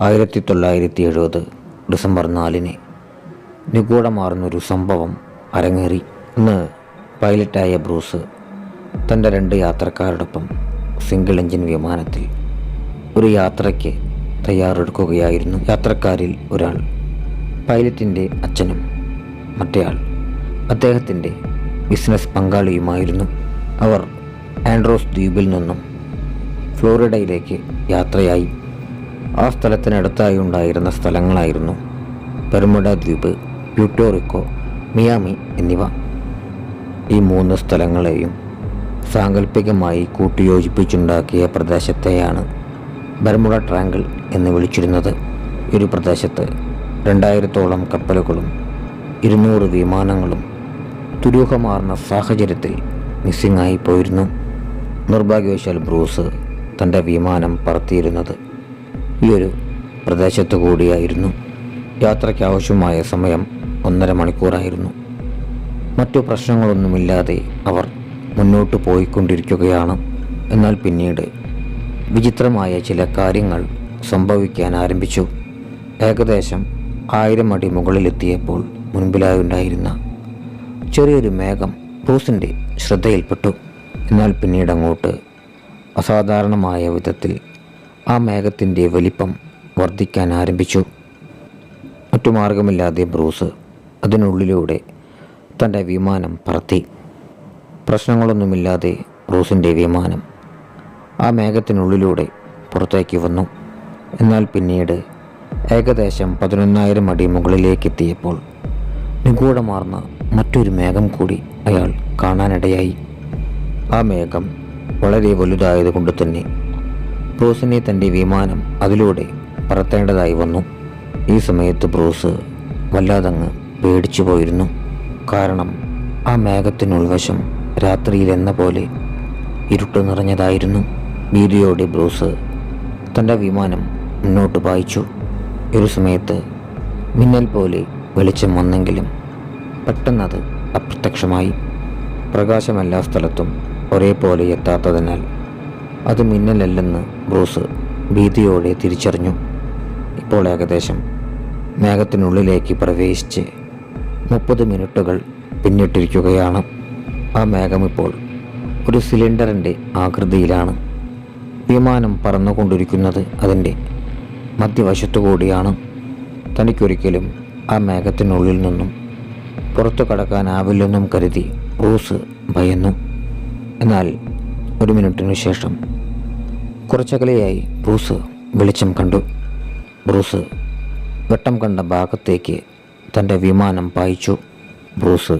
ആയിരത്തി തൊള്ളായിരത്തി എഴുപത് ഡിസംബർ നാലിന് നിഗൂഢമാർന്നൊരു സംഭവം അരങ്ങേറി. ഇന്ന് പൈലറ്റായ ബ്രൂസ് തന്റെ രണ്ട് യാത്രക്കാരോടൊപ്പം സിംഗിൾ എഞ്ചിൻ വിമാനത്തിൽ ഒരു യാത്രയ്ക്ക് തയ്യാറെടുക്കുകയായിരുന്നു. യാത്രക്കാരിൽ ഒരാൾ പൈലറ്റിന്റെ അച്ഛനും മറ്റേയാൾ. അദ്ദേഹത്തിന്റെ ബിസിനസ് പങ്കാളിയുമായിരുന്നു. അവർ ആൻഡ്രോസ് ദ്വീപിൽ നിന്നും ഫ്ലോറിഡയിലേക്ക് യാത്രയായി. ആ സ്ഥലത്തിനടുത്തായി ഉണ്ടായിരുന്ന സ്ഥലങ്ങളായിരുന്നു പെർമുഡ ദ്വീപ് പ്യൂട്ടോറിക്കോ മിയാമി എന്നിവ. ഈ മൂന്ന് സ്ഥലങ്ങളെയും സാങ്കല്പികമായി കൂട്ടിയോജിപ്പിച്ചുണ്ടാക്കിയ പ്രദേശത്തെയാണ് ബർമുഡ ട്രാങ്കിൾ എന്ന് വിളിച്ചിരുന്നത്. ഒരു പ്രദേശത്ത് രണ്ടായിരത്തോളം കപ്പലുകളും ഇരുന്നൂറ് വിമാനങ്ങളും ദുരൂഹമാർന്ന സാഹചര്യത്തിൽ മിസ്സിംഗ് ആയി പോയിരുന്നു. നിർഭാഗ്യവശാൽ ബ്രൂസ് തന്റെ വിമാനം പറത്തിയിരുന്നത് ഈ ഒരു പ്രദേശത്തു കൂടിയായിരുന്നു. യാത്രയ്ക്ക് ആവശ്യമായ സമയം ഒന്നര മണിക്കൂറായിരുന്നു. മറ്റു പ്രശ്നങ്ങളൊന്നുമില്ലാതെ അവർ മുന്നോട്ട് പോയിക്കൊണ്ടിരിക്കുകയാണ്. എന്നാൽ പിന്നീട് വിചിത്രമായ ചില കാര്യങ്ങൾ സംഭവിക്കാൻ ആരംഭിച്ചു. ഏകദേശം ആയിരം അടി മുകളിലെത്തിയപ്പോൾ മുൻപിലായി ഉണ്ടായിരുന്ന ചെറിയൊരു മേഘം ബ്രൂസിന്റെ ശ്രദ്ധയിൽപ്പെട്ടു. എന്നാൽ പിന്നീട് അങ്ങോട്ട് അസാധാരണമായ വിധത്തിൽ ആ മേഘത്തിന്റെ വലിപ്പം വർദ്ധിക്കാൻ ആരംഭിച്ചു. മറ്റു മാർഗമില്ലാതെ ബ്രൂസ് അതിനുള്ളിലൂടെ തന്റെ വിമാനം പറത്തി. പ്രശ്നങ്ങളൊന്നുമില്ലാതെ ബ്രൂസിന്റെ വിമാനം ആ മേഘത്തിനുള്ളിലൂടെ പുറത്തേക്ക് വന്നു. എന്നാൽ പിന്നീട് ഏകദേശം പതിനൊന്നായിരം അടി മുകളിലേക്ക് എത്തിയപ്പോൾ നിഗൂഢമാർന്ന മറ്റൊരു മേഘം കൂടി അയാൾ കാണാനിടയായി. ആ മേഘം വളരെ വലുതായതുകൊണ്ട് തന്നെ ബ്രൂസിനെ തന്റെ വിമാനം അതിലൂടെ പറത്തേണ്ടതായി വന്നു. ഈ സമയത്ത് ബ്രൂസ് വല്ലാതങ്ങ് പേടിച്ചു പോയിരുന്നു. കാരണം ആ മേഘത്തിനുൾവശം രാത്രിയിലെന്ന പോലെ ഇരുട്ട് നിറഞ്ഞതായിരുന്നു. ഭീതിയോടെ ബ്രൂസ് തന്റെ വിമാനം മുന്നോട്ട് വായിച്ചു ഒരു സമയത്ത് മിന്നൽ പോലെ വെളിച്ചം വന്നെങ്കിലും പെട്ടെന്നത് അപ്രത്യക്ഷമായി. പ്രകാശമെല്ലാ സ്ഥലത്തും ഒരേപോലെ എത്താത്തതിനാൽ അത് മിന്നലല്ലെന്ന് ബ്രൂസ് ഭീതിയോടെ തിരിച്ചറിഞ്ഞു. ഇപ്പോൾ ഏകദേശം മേഘത്തിനുള്ളിലേക്ക് പ്രവേശിച്ച് മുപ്പത് മിനിറ്റുകൾ പിന്നിട്ടിരിക്കുകയാണ്. ആ മേഘം ഇപ്പോൾ ഒരു സിലിണ്ടറിന്റെ ആകൃതിയിലാണ്. വിമാനം പറന്നുകൊണ്ടിരിക്കുന്നത് അതിന്റെ മധ്യവശത്തു കൂടിയാണ് തനിക്കൊരിക്കലും ആ മേഘത്തിനുള്ളിൽ നിന്നും പുറത്തു കടക്കാനാവില്ലെന്നും കരുതി ബ്രൂസ് ഭയന്നു. എന്നാൽ ഒരു മിനിറ്റിനു ശേഷം കുറച്ചകലെയായി ബ്രൂസ് വെളിച്ചം കണ്ടു. ബ്രൂസ് വെട്ടം കണ്ട ഭാഗത്തേക്ക് തന്റെ വിമാനം പായിച്ചു. ബ്രൂസ്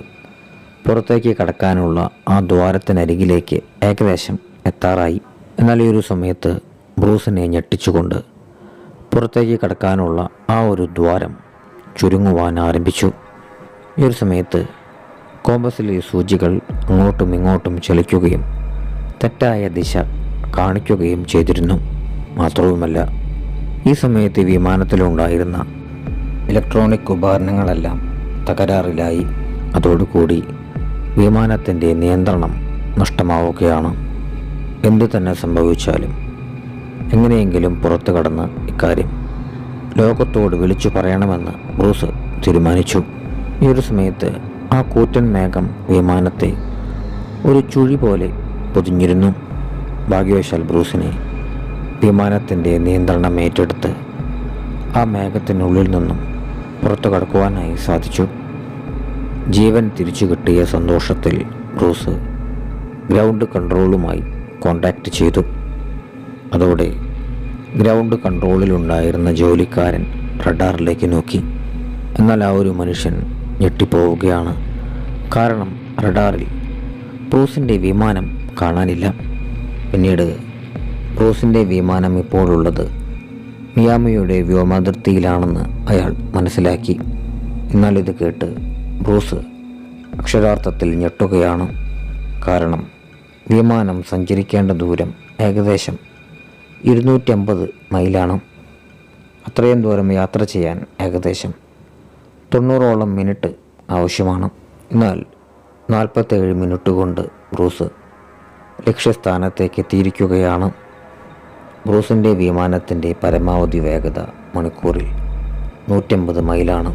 പുറത്തേക്ക് കടക്കാനുള്ള ആ ദ്വാരത്തിനരികിലേക്ക് ഏകദേശം എത്താറായി. എന്നാൽ ഈ ഒരു സമയത്ത് ബ്രൂസിനെ ഞെട്ടിച്ചുകൊണ്ട് പുറത്തേക്ക് കടക്കാനുള്ള ആ ഒരു ദ്വാരം ചുരുങ്ങുവാൻ ആരംഭിച്ചു. ഈ ഒരു സമയത്ത് കോമ്പസിലെ സൂചികൾ അങ്ങോട്ടും ഇങ്ങോട്ടും ചലിക്കുകയും തെറ്റായ ദിശ കാണിക്കുകയും ചെയ്തിരുന്നു. മാത്രവുമല്ല ഈ സമയത്ത് വിമാനത്തിലുണ്ടായിരുന്ന ഇലക്ട്രോണിക് ഉപകരണങ്ങളെല്ലാം തകരാറിലായി. അതോടുകൂടി വിമാനത്തിന്റെ നിയന്ത്രണം നഷ്ടമാവുകയാണ്. എന്തു തന്നെ സംഭവിച്ചാലും എങ്ങനെയെങ്കിലും പുറത്തു കടന്ന് ഇക്കാര്യം ലോകത്തോട് വിളിച്ചു പറയണമെന്ന് ബ്രൂസ് തീരുമാനിച്ചു. ഈ ഒരു സമയത്ത് ആ കൂറ്റൻ മേഘം വിമാനത്തെ ഒരു ചുഴി പോലെ പൊതിഞ്ഞിരുന്നു. ഭാഗ്യവശാൽ ബ്രൂസിനെ വിമാനത്തിന്റെ നിയന്ത്രണം ഏറ്റെടുത്ത് ആ മേഘത്തിനുള്ളിൽ നിന്നും പുറത്തു കടക്കുവാനായി സാധിച്ചു. ജീവൻ തിരിച്ചു കിട്ടിയ സന്തോഷത്തിൽ ബ്രൂസ് ഗ്രൗണ്ട് കൺട്രോളുമായി കോണ്ടാക്ട് ചെയ്തു. അതോടെ ഗ്രൗണ്ട് കൺട്രോളിലുണ്ടായിരുന്ന ജോലിക്കാരൻ റഡാറിലേക്ക് നോക്കി. എന്നാൽ ആ ഒരു മനുഷ്യൻ ഞെട്ടിപ്പോവുകയാണ്. കാരണം റഡാറിൽ ബ്രൂസിന്റെ വിമാനം കാണാനില്ല. പിന്നീട് ക്രൂസിന്റെ വിമാനം ഇപ്പോഴുള്ളത് മിയാമിയുടെ വ്യോമാതിർത്തിയിലാണെന്ന് അയാൾ മനസ്സിലാക്കി. എന്നാൽ ഇത് കേട്ട് ബ്രൂസ് അക്ഷരാർത്ഥത്തിൽ ഞെട്ടുകയാണ്. കാരണം വിമാനം സഞ്ചരിക്കേണ്ട ദൂരം ഏകദേശം ഇരുന്നൂറ്റമ്പത് മൈലാണ്. അത്രയും ദൂരം യാത്ര ചെയ്യാൻ ഏകദേശം തൊണ്ണൂറോളം മിനിറ്റ് ആവശ്യമാണ്. എന്നാൽ നാൽപ്പത്തേഴ് മിനിറ്റ് കൊണ്ട് ബ്രൂസ് ലക്ഷ്യസ്ഥാനത്തേക്ക് എത്തിയിരിക്കുകയാണ് ബ്രൂസിന്റെ വിമാനത്തിന്റെ പരമാവധി വേഗത മണിക്കൂറിൽ നൂറ്റമ്പത് മൈലാണ്.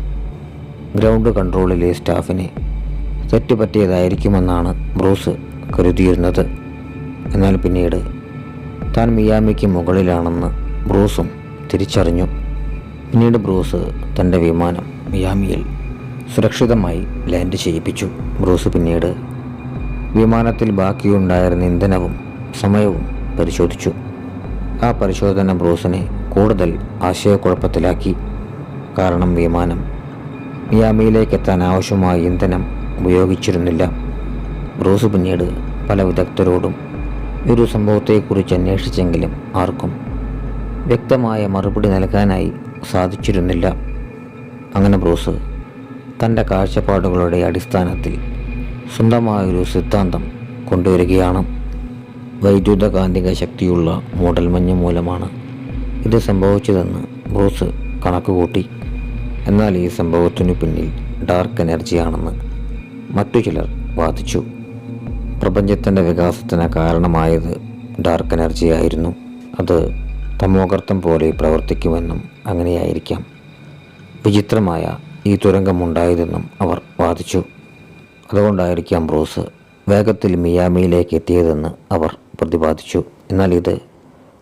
ഗ്രൗണ്ട് കൺട്രോളിലെ സ്റ്റാഫിനെ തെറ്റ് പറ്റിയതായിരിക്കുമെന്നാണ് ബ്രൂസ് കരുതിയിരുന്നത്. എന്നാൽ പിന്നീട് താൻ മിയാമിക്ക് മുകളിലാണെന്ന് ബ്രൂസും തിരിച്ചറിഞ്ഞു. പിന്നീട് ബ്രൂസ് തന്റെ വിമാനം മിയാമിയിൽ സുരക്ഷിതമായി ലാൻഡ് ചെയ്യിപ്പിച്ചു. ബ്രൂസ് പിന്നീട് വിമാനത്തിൽ ബാക്കിയുണ്ടായിരുന്ന ഇന്ധനവും സമയവും പരിശോധിച്ചു. ആ പരിശോധന ബ്രൂസിനെ കൂടുതൽ ആശയക്കുഴപ്പത്തിലാക്കി. കാരണം വിമാനം മിയാമിയിലേക്ക് എത്താൻ ആവശ്യമായ ഇന്ധനം ഉപയോഗിച്ചിരുന്നില്ല. ബ്രൂസ് പിന്നീട് പല വിദഗ്ധരോടും ഒരു സംഭവത്തെക്കുറിച്ച് അന്വേഷിച്ചെങ്കിലും ആർക്കും വ്യക്തമായ മറുപടി നൽകാനായി സാധിച്ചിരുന്നില്ല അങ്ങനെ ബ്രൂസ് തന്റെ കാഴ്ചപ്പാടുകളുടെ അടിസ്ഥാനത്തിൽ സ്വന്തമായൊരു സിദ്ധാന്തം കൊണ്ടുവരികയാണ്. വൈദ്യുത കാന്തിക ശക്തിയുള്ള മൂടൽമഞ്ഞ് മൂലമാണ് ഇത് സംഭവിച്ചതെന്ന് ബ്രൂസ് കണക്കുകൂട്ടി. എന്നാൽ ഈ സംഭവത്തിനു പിന്നിൽ ഡാർക്ക് എനർജിയാണെന്ന് മറ്റു ചിലർ വാദിച്ചു. പ്രപഞ്ചത്തിന്റെ വികാസത്തിന് കാരണമായത് ഡാർക്ക് എനർജി ആയിരുന്നു അത് തമോഗർത്തം പോലെ പ്രവർത്തിക്കുമെന്നും അങ്ങനെയായിരിക്കാം. വിചിത്രമായ ഈ തുരങ്കമുണ്ടായതെന്നും അവർ വാദിച്ചു. അതുകൊണ്ടായിരിക്കാം ബ്രൂസ്. വേഗത്തിൽ മിയാമിയിലേക്ക് എത്തിയതെന്ന് അവർ പ്രതിപാദിച്ചു. എന്നാൽ ഇത്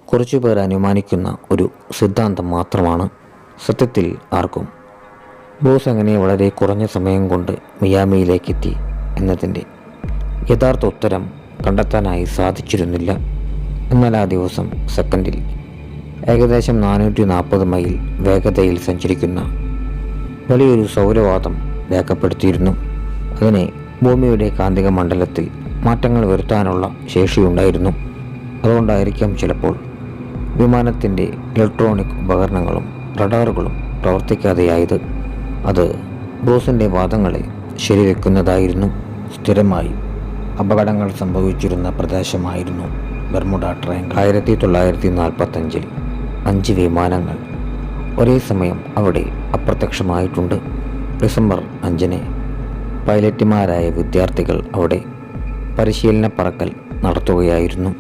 കുറച്ചുപേർ അനുമാനിക്കുന്ന ഒരു സിദ്ധാന്തം മാത്രമാണ്. സത്യത്തിൽ ആർക്കും. ബ്രൂസ് അങ്ങനെ വളരെ കുറഞ്ഞ സമയം കൊണ്ട് മിയാമിയിലേക്ക് എത്തി എന്നതിന്റെ യഥാർത്ഥ ഉത്തരം കണ്ടെത്താനായി സാധിച്ചിരുന്നില്ല. എന്നാൽ ആ ദിവസം സെക്കൻഡിൽ ഏകദേശം നാനൂറ്റി നാൽപ്പത് മൈൽ വേഗതയിൽ സഞ്ചരിക്കുന്ന വലിയൊരു സൗരവാദം രേഖപ്പെടുത്തിയിരുന്നു. അതിനെ ഭൂമിയുടെ കാന്തിക മണ്ഡലത്തിൽ മാറ്റങ്ങൾ വരുത്താനുള്ള ശേഷിയുണ്ടായിരുന്നു. അതുകൊണ്ടായിരിക്കാം ചിലപ്പോൾ വിമാനത്തിന്റെ ഇലക്ട്രോണിക് ഉപകരണങ്ങളും റഡാറുകളും പ്രവർത്തിക്കാതെയായത്. അത് ബ്രൂസിന്റെ വാദങ്ങളെ ശരിവെക്കുന്നതായിരുന്നു. സ്ഥിരമായി അപകടങ്ങൾ സംഭവിച്ചിരുന്ന പ്രദേശമായിരുന്നു ബർമുഡ ട്രെയിൻ ആയിരത്തി തൊള്ളായിരത്തി നാൽപ്പത്തഞ്ചിൽ അഞ്ച് വിമാനങ്ങൾ ഒരേ സമയം അവിടെ അപ്രത്യക്ഷമായിട്ടുണ്ട്. ഡിസംബർ അഞ്ചിന് പൈലറ്റുമാരായ വിദ്യാർത്ഥികൾ അവിടെ പരിശീലന പറക്കൽ നടത്തുകയായിരുന്നു.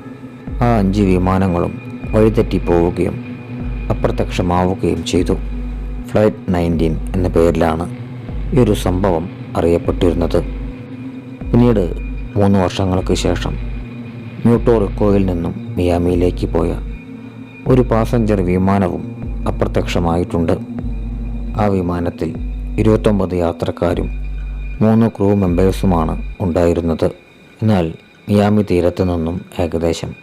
ആ അഞ്ച് വിമാനങ്ങളും വഴിതെറ്റി പോവുകയും അപ്രത്യക്ഷമാവുകയും ചെയ്തു. ഫ്ലൈറ്റ് നയന്റീൻ എന്ന പേരിലാണ് ഈ ഒരു സംഭവം അറിയപ്പെട്ടിരുന്നത്. പിന്നീട് മൂന്ന് വർഷങ്ങൾക്ക് ശേഷം ന്യൂട്ടോറിക്കോയിൽ നിന്നും മിയാമിയിലേക്ക് പോയ ഒരു പാസഞ്ചർ വിമാനവും അപ്രത്യക്ഷമായിട്ടുണ്ട്. ആ വിമാനത്തിൽ ഇരുപത്തൊമ്പത് യാത്രക്കാരും മൂന്ന് ക്രൂ മെമ്പേഴ്സുമാണ് ഉണ്ടായിരുന്നത്. എന്നാൽ മിയാമി തീരത്തു നിന്നും ഏകദേശം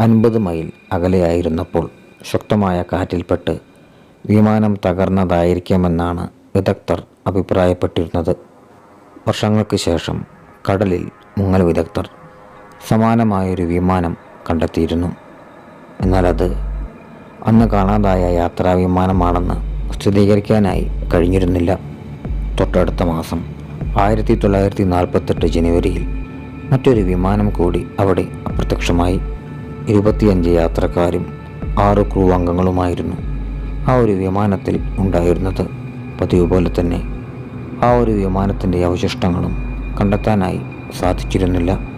അൻപത് മൈൽ അകലെയായിരുന്നപ്പോൾ ശക്തമായ കാറ്റിൽപ്പെട്ട് വിമാനം തകർന്നതായിരിക്കുമെന്നാണ് വിദഗ്ധർ അഭിപ്രായപ്പെട്ടിരുന്നത്. വർഷങ്ങൾക്ക് ശേഷം കടലിൽ മുങ്ങൽ വിദഗ്ധർ സമാനമായൊരു വിമാനം കണ്ടെത്തിയിരുന്നു. എന്നാൽ അത് അന്ന് കാണാതായ യാത്രാ വിമാനമാണെന്ന് സ്ഥിരീകരിക്കാനായി കഴിഞ്ഞിരുന്നില്ല. തൊട്ടടുത്ത മാസം ആയിരത്തി തൊള്ളായിരത്തി നാൽപ്പത്തെട്ട് ജനുവരിയിൽ മറ്റൊരു വിമാനം കൂടി അവിടെ അപ്രത്യക്ഷമായി. ഇരുപത്തിയഞ്ച് യാത്രക്കാരും ആറ് ക്രൂ അംഗങ്ങളുമായിരുന്നു ആ ഒരു വിമാനത്തിൽ ഉണ്ടായിരുന്നത്. പതിവ് പോലെ തന്നെ ആ ഒരു വിമാനത്തിന്റെ അവശിഷ്ടങ്ങളും കണ്ടെത്താനായി സാധിച്ചിരുന്നില്ല.